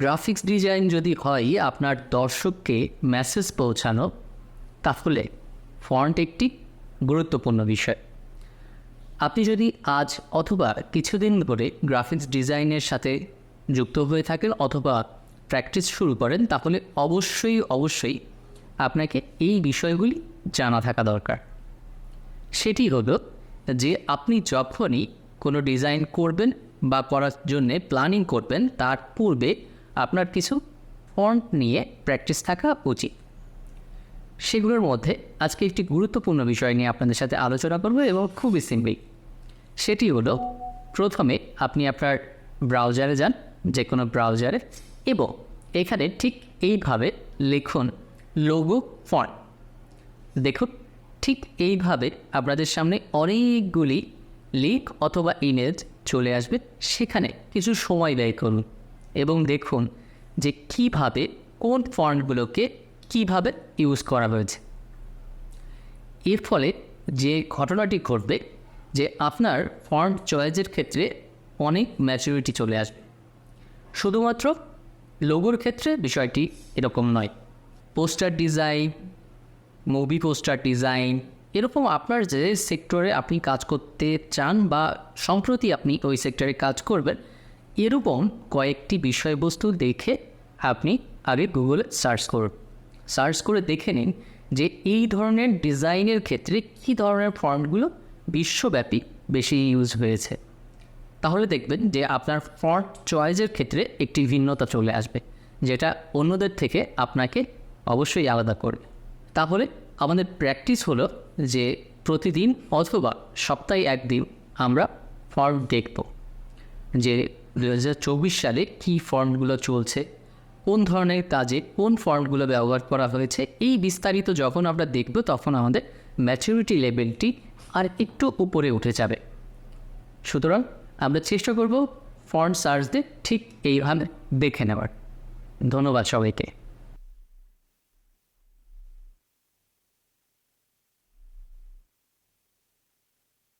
Graphics design যদি হয়, আপনার দর্শককে মেসেজ পৌঁছানো, তাহলে ফন্ট একটি গুরুত্বপূর্ণ বিষয়। আপনি যদি আজ অথবা কিছুদিন ধরে গ্রাফিক্স ডিজাইনের সাথে যুক্ত হয়ে থাকেন অথবা প্র্যাকটিস শুরু করেন, তাহলে অবশ্যই অবশ্যই আপনাকে এই বিষয়গুলি জানা থাকা দরকার। সেটি হলো যে আপনি যখনই কোনো ডিজাইন করবেন বা করার জন্যে প্ল্যানিং করবেন, তার পূর্বে আপনার কিছু ফন্ট নিয়ে প্র্যাকটিস থাকা উচিত। সেগুলোর মধ্যে আজকে একটি গুরুত্বপূর্ণ বিষয় নিয়ে আপনাদের সাথে আলোচনা করব এবং খুবই সিম্পল। সেটি হলো, প্রথমে আপনি আপনার ব্রাউজারে যান যে কোনো ব্রাউজারে, এবং এখানে ঠিক এইভাবে লিখুন লোগো ফন্ট। দেখুন, ঠিক এইভাবে আপনাদের সামনে অনেকগুলি লিঙ্ক অথবা ইমেজ চলে আসবে। সেখানে কিছু সময় ব্যয় করুন। এবং দেখুন যে কীভাবে কোন ফন্টগুলোকে কীভাবে ইউজ করা হয়েছে। এর ফলে যে ঘটনাটি ঘটবে যে আপনার ফন্ট চয়েসের ক্ষেত্রে অনেক ম্যাচুরিটি চলে আসবে। শুধুমাত্র লোগোর ক্ষেত্রে বিষয়টি এরকম নয়। Poster design, movie poster design, এরকম আপনার যে সেক্টরে আপনি কাজ করতে চান বা সম্প্রতি আপনি ওই সেক্টরে কাজ করবেন এরকম কয়েকটি বিষয়বস্তু দেখে আপনি আগে গুগলে সার্চ করুন। সার্চ করে দেখে নিন যে এই ধরনের ডিজাইনের ক্ষেত্রে কী ধরনের ফন্টগুলো বিশ্বব্যাপী বেশি ইউজ হয়েছে। তাহলে দেখবেন যে আপনার ফন্ট চয়েসের ক্ষেত্রে একটি ভিন্নতা চলে আসবে, যেটা অন্যদের থেকে আপনাকে অবশ্যই আলাদা করবে। তাহলে আমাদের প্র্যাকটিস হলো যে প্রতিদিন অথবা সপ্তাহে একদিন আমরা ফর্ম দেখব, যে দু হাজার চব্বিশ সালে কী ফর্মগুলো চলছে, কোন ধরনের কাজে কোন ফর্মগুলো ব্যবহার করা হয়েছে, এই বিস্তারিত যখন আমরা দেখব তখন আমাদের ম্যাচুরিটি লেভেলটি আর একটু উপরে উঠে যাবে। সুতরাং আমরা চেষ্টা করব ফর্ম সার্চ দিয়ে ঠিক এইভাবে দেখে নেওয়ার। ধন্যবাদ সবাইকে।